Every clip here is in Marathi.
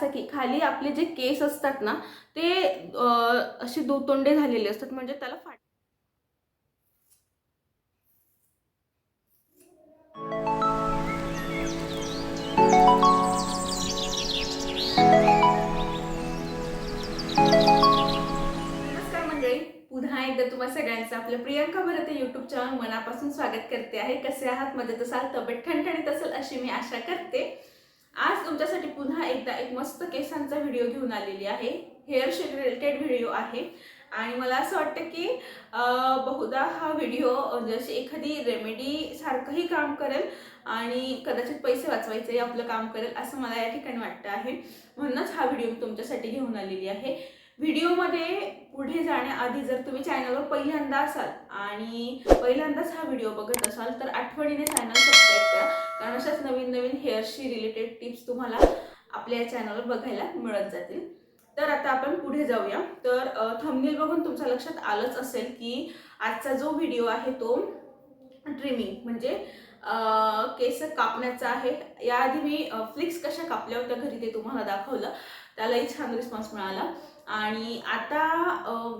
असा की खाली आपले जे केस असतात ना ते असे दुतोंडे झालेले असतात. म्हणजे त्याला फाट पुन्हा एकदा तुम्हा सगळ्यांचं आपल्या प्रियंका भरते युट्यूब चॅनल मनापासून स्वागत करते आहे. कसे आहात? मध्ये असाल? तब्येत ठणठणीत असेल अशी मी आशा करते. आज तुमच्यासाठी पुन्हा एकदा एक मस्त केसांचा व्हिडिओ घेऊन आलेली आहे. हेअरशी रिलेटेड व्हिडिओ आहे. आणि मला असं वाटतं की बहुधा हा व्हिडिओ जशी एखादी रेमेडी सारखंही काम करेल आणि कदाचित पैसे वाचवायचंही आपलं काम करेल असं मला या ठिकाणी वाटतं आहे. म्हणूनच हा व्हिडिओ मी तुमच्यासाठी घेऊन आलेली आहे. व्हिडिओमध्ये पुढे जाण्याआधी जर तुम्ही चॅनलवर पहिल्यांदा असाल आणि पहिल्यांदाच हा व्हिडिओ बघत असाल तर आठवणीने चॅनल सबस्क्राईब कारण अशाच नवीन नवीन हेअरशी रिलेटेड टिप्स तुम्हाला आपल्या या चॅनलवर बघायला मिळत जातील. तर आता आपण पुढे जाऊया. तर थंबनेल बघून तुमच्या लक्षात आलंच असेल की आजचा जो व्हिडिओ आहे तो ट्रिमिंग म्हणजे केस कापण्याचा आहे. याआधी मी फ्लिक्स कशा कापल्या होत्या घरी ते तुम्हाला दाखवलं. त्यालाही छान रिस्पॉन्स मिळाला. आणि आता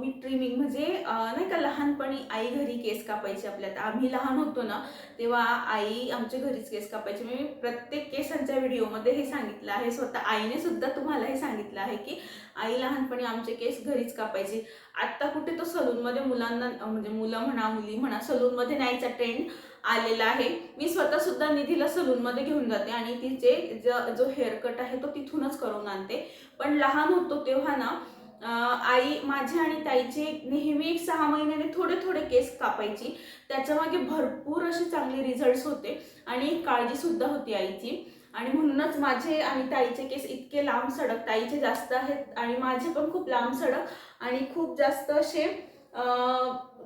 मी ट्रिमिंग म्हणजे नाही का लहानपणी आई घरी केस कापायची आपल्या आता आम्ही लहान होतो ना तेव्हा आई आमच्या घरीच केस कापायची. म्हणजे मी प्रत्येक केसांच्या व्हिडिओमध्ये हे सांगितलं आहे. स्वतः आईने सुद्धा तुम्हाला हे सांगितलं आहे की आई लहानपणी आमचे केस घरीच कापायची. आत्ता कुठे तो सलूनमध्ये मुलांना म्हणजे मुलं म्हणा मुली म्हणा सलूनमध्ये न्यायचा ट्रेंड आलेला आहे. मी स्वतः सुद्धा निधीला सलूनमध्ये घेऊन जाते आणि तिचे ज- जो हेअरकट आहे तो तिथूनच करून आणते. पण लहान होतो तेव्हा ना आई माझी आणि ताईचे नेहमी एक सहा महिन्याने थोडे थोडे केस कापायची. त्याच्यामागे भरपूर असे चांगले रिझल्ट्स होते आणि काळजीसुद्धा होती आईची. आणि म्हणूनच माझे आणि ताईचे केस इतके लांब सडक ताईचे जास्त आहेत आणि माझे पण खूप लांब सडक आणि खूप जास्त असे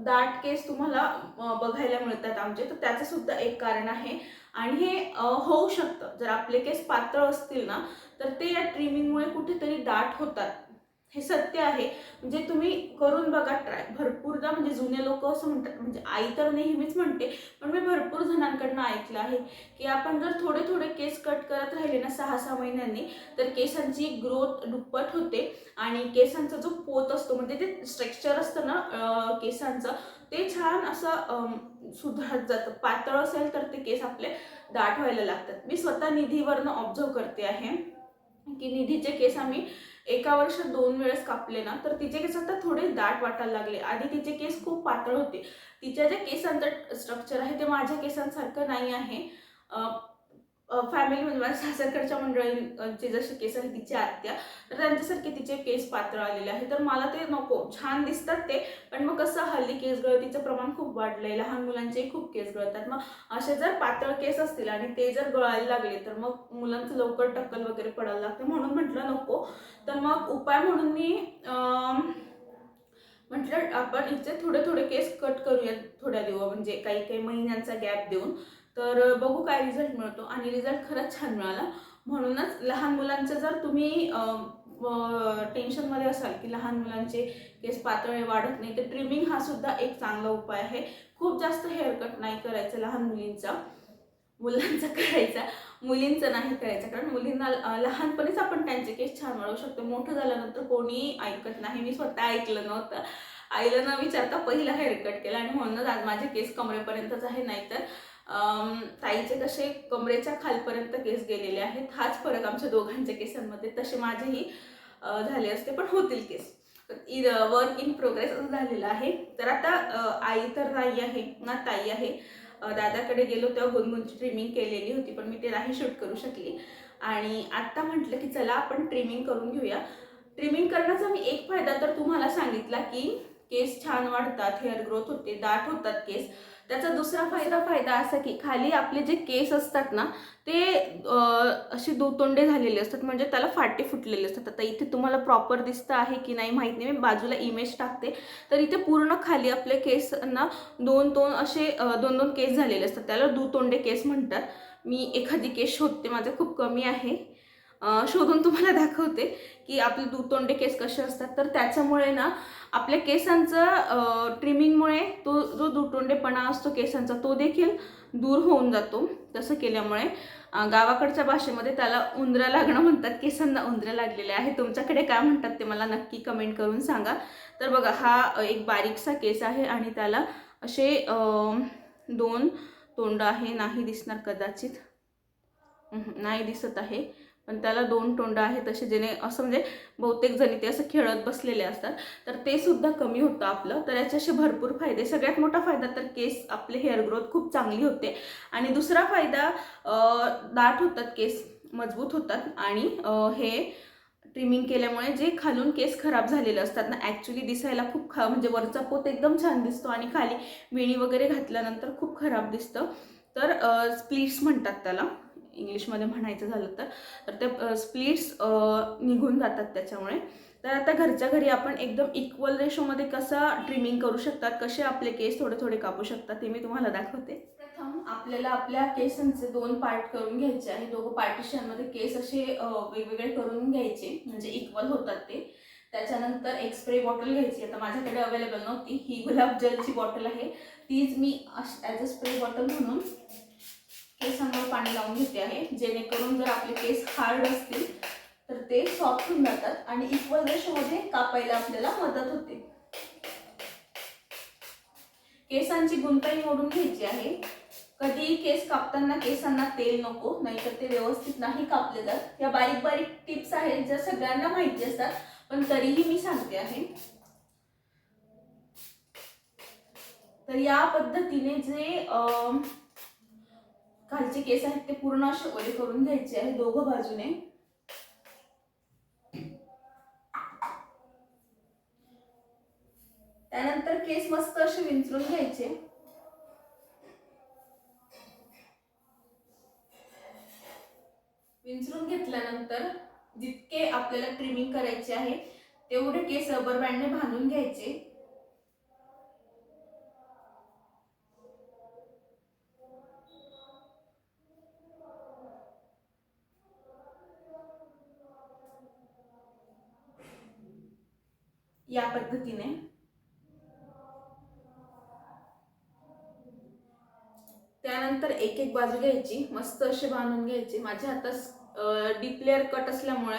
दाट केस तुम्हाला बघायला मिळतात आमचे. तर त्याचं सुद्धा एक कारण आहे. आणि हे होऊ शकतं. जर आपले केस पातळ असतील ना तर ते या ट्रिमिंगमुळे कुठेतरी दाट होतात. हे सत्य आहे. म्हणजे तुम्ही करून बघा ट्राय. भरपूरदा म्हणजे जुने लोक असं म्हणतात म्हणजे आई तर नेहमीच म्हणते पण मी भरपूर जणांकडनं ऐकलं आहे की आपण जर थोडे थोडे केस कट करत राहिले ना सहा सहा महिन्यांनी तर केसांची ग्रोथ दुप्पट होते आणि केसांचा जो पोत असतो म्हणजे ते स्ट्रक्चर असतं ना केसांचं ते छान असं सुधारत जातं. पातळ असेल तर ते केस आपले दाट व्हायला लागतात. मी स्वतः निधीवरनं ऑब्झर्व करते आहे. की निधीचे केस आम्ही एका वर्षात दोन वेळेस कापले ना तर तिचे केस आता थोडे दाट वाटायला लागले. आधी तिचे केस खूप पातळ होते. तिच्या ज्या केसांचं स्ट्रक्चर आहे ते माझ्या केसांसारखं नाही आहे. फॅमिली म्हणजे माझ्या सासरकडच्या मंडळींचे जसे केस आहेत तिची आत्या तर त्यांच्यासारखे तिचे केस पातळ आलेले आहे तर मला ते नको. छान दिसतात ते पण मग कसं हल्ली केस गळतीचं प्रमाण खूप वाढलंय. लहान मुलांचेही खूप केस गळतात. मग असे जर पातळ केस असतील आणि ते जर गळायला लागले तर मग मुलांचं लवकर टक्कल वगैरे पडायला लागते म्हणून म्हटलं नको. तर मग उपाय म्हणून मी अं, म्हटलं आपण इथे थोडे थोडे केस कट करूयात थोड्या दिवस म्हणजे काही काही महिन्यांचा गॅप देऊन. तर बघू काय रिझल्ट मिळतो. आणि रिझल्ट खरंच छान मिळाला. म्हणूनच लहान मुलांचं जर तुम्ही टेन्शनमध्ये असाल की लहान मुलांचे केस पातळे वाढत नाही तर ट्रिमिंग हा सुद्धा एक चांगला उपाय आहे. खूप जास्त हेअरकट नाही करायचं लहान मुलींचा. मुलांचा करायचा मुलींचं नाही करायचं. कारण मुलींना लहानपणीच आपण त्यांचे केस छान वाढवू शकतो. मोठं झाल्यानंतर कोणी ऐकत नाही. मी स्वतः ऐकलं नव्हतं. आईला न विचारता पहिला हेअरकट केला आणि म्हणूनच आज माझे केस कमरेपर्यंतच आहे नाहीतर ताईचे कसे कमरेच्या खालपर्यंत केस गेलेले आहेत हाच फरक आमच्या दोघांच्या केसांमध्ये. तसे माझेही झाले असते पण होतील केस. वर्क इन प्रोग्रेस असं झालेलं आहे. तर आता आई तर नाही आहे ना ताई आहे. दादाकडे गेलो तेव्हा गुणगुणची ट्रिमिंग केलेली होती पण मी ते नाही शूट करू शकली. आणि आत्ता म्हटलं की चला आपण ट्रिमिंग करून घेऊया. ट्रिमिंग करण्याचा मी एक फायदा तर तुम्हाला सांगितला की केस छान वाढतात हेअर ग्रोथ होते दाट होतात केस. त्याचा दुसरा फायदा फायदा असा की खाली आपले जे केस असतात ना ते असे दुतोंडे झालेले असतात म्हणजे त्याला फाटे फुटलेले असतात. आता इथे तुम्हाला प्रॉपर दिसतं आहे की नाही माहीत नाही मी बाजूला इमेज टाकते. तर इथे पूर्ण खाली आपले केसांना दोन दोन असे दोन दोन केस झालेले असतात. त्याला दुतोंडे केस म्हणतात. मी एखादी केस शोधते माझं खूप कमी आहे. शोधून तुम्हाला दाखवते की आपले दुतोंडे केस कसे असतात. तर त्याच्यामुळे ना आपल्या केसांचं ट्रिमिंगमुळे तो जो दुतोंडेपणा असतो केसांचा तो देखील दूर होऊन जातो. तसं केल्यामुळे गावाकडच्या भाषेमध्ये त्याला उंदरा लागणं म्हणतात. केसांना उंदरा लागलेल्या आहे. तुमच्याकडे काय म्हणतात ते मला नक्की कमेंट करून सांगा. तर बघा हा एक बारीकसा केस आहे आणि त्याला असे दोन तोंड आहे. नाही दिसणार कदाचित. नाही दिसत आहे. पण त्याला दोन तोंड आहेत तसे जेणे असं म्हणजे बहुतेक जणी ते असं खेळत बसलेले असतात. तर ते सुद्धा कमी होतं आपलं. तर याच्याशी भरपूर फायदे. सगळ्यात मोठा फायदा तर केस आपले हेअर ग्रोथ खूप चांगली होते. आणि दुसरा फायदा दाट होतात केस मजबूत होतात. आणि हे ट्रिमिंग केल्यामुळे जे खालून केस खराब झालेले असतात ना ॲक्च्युली दिसायला खूप खा म्हणजे वरचा पोत एकदम छान दिसतो आणि खाली विणी वगैरे घातल्यानंतर खूप खराब दिसतं. तर स्प्लिट्स म्हणतात त्याला. इंग्लिशमध्ये म्हणायचं झालं तर तर ते स्प्लिट्स निघून जातात त्याच्यामुळे. तर आता घरच्या घरी आपण एकदम इक्वल रेशोमध्ये कसा ट्रिमिंग करू शकतात कसे आपले केस थोडे थोडे कापू शकतात ते मी तुम्हाला दाखवते. प्रथम आपल्याला आपल्या केसांचे दोन पार्ट करून घ्यायचे आहे. दोघं पार्टिशनमध्ये केस असे वेगवेगळे करून घ्यायचे म्हणजे इक्वल होतात ते. त्याच्यानंतर एक स्प्रे बॉटल घ्यायची. आता माझ्याकडे अवेलेबल नव्हती. ही गुलाब जलची बॉटल आहे. तीच मी ॲज अ स्प्रे बॉटल म्हणून केसांवर पाणी लावून घेते आहे. जेणेकरून जर आपले केस हार्ड असतील तर ते सॉफ्ट होऊन जातात आणि इक्वल रेशोमध्ये कापायला आपल्याला मदत होते. केसांची गुंताई मोडून घ्यायची आहे. कधीही केस कापताना केसांना तेल नको नाहीतर ते व्यवस्थित नाही कापले जात. या बारीक बारीक टिप्स आहेत ज्या सगळ्यांना माहिती असतात पण तरीही मी सांगते आहे. तर या पद्धतीने जे खालचे केस आहेत ते पूर्ण असे ओले करून घ्यायचे आहे दोघं बाजूने. त्यानंतर केस मस्त असे विंचरून घ्यायचे. विंचरून घेतल्यानंतर जितके आपल्याला ट्रिमिंग करायचे आहे तेवढे केस रबर बँडने बांधून घ्यायचे. या पद्धतीने. त्यानंतर एक एक बाजू घ्यायची मस्त असे बांधून घ्यायचे. माझ्या हातात डीप लेअर कट असल्यामुळे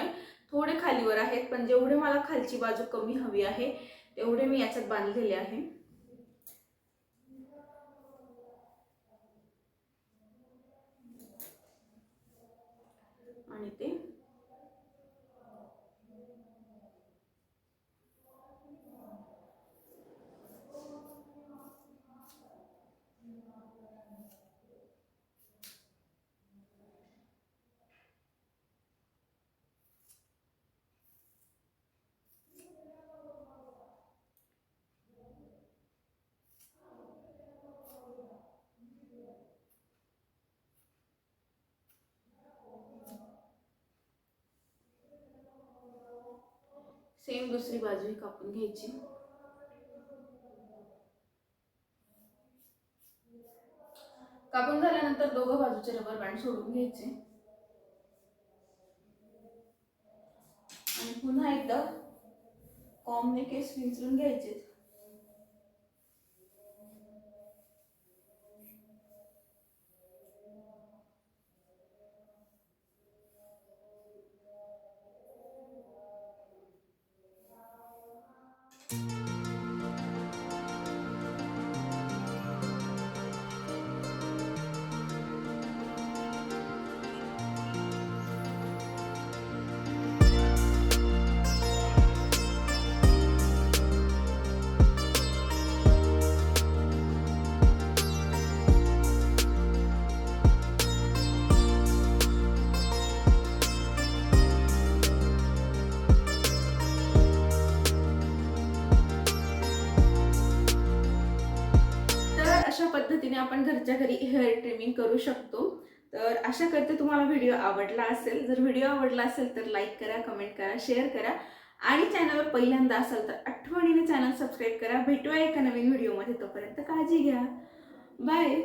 थोडे खालीवर आहेत पण जेवढे मला खालची बाजू कमी हवी आहे तेवढे मी याच्यात बांधलेले आहे. आणि ते सेम दुसरी बाजू कापून घ्यायची. कापून झाल्यानंतर दोघं बाजूचे रबर बँड सोडून घ्यायचे. आणि पुन्हा एकदा कॉमने केस विंचरून घ्यायचे तर अशा पद्धतीने आपण घरच्या घरी हेअर ट्रिमिंग करू शकतो. तर आशा करते तुम्हाला व्हिडिओ आवडला असेल जर व्हिडिओ आवडला असेल तर लाईक करा कमेंट करा शेअर करा. आणि चॅनलवर पहिल्यांदा असाल तर आठवणीने चॅनल सबस्क्राईब करा. भेटूया एका नवीन व्हिडिओमध्ये. तोपर्यंत काळजी घ्या. बाय.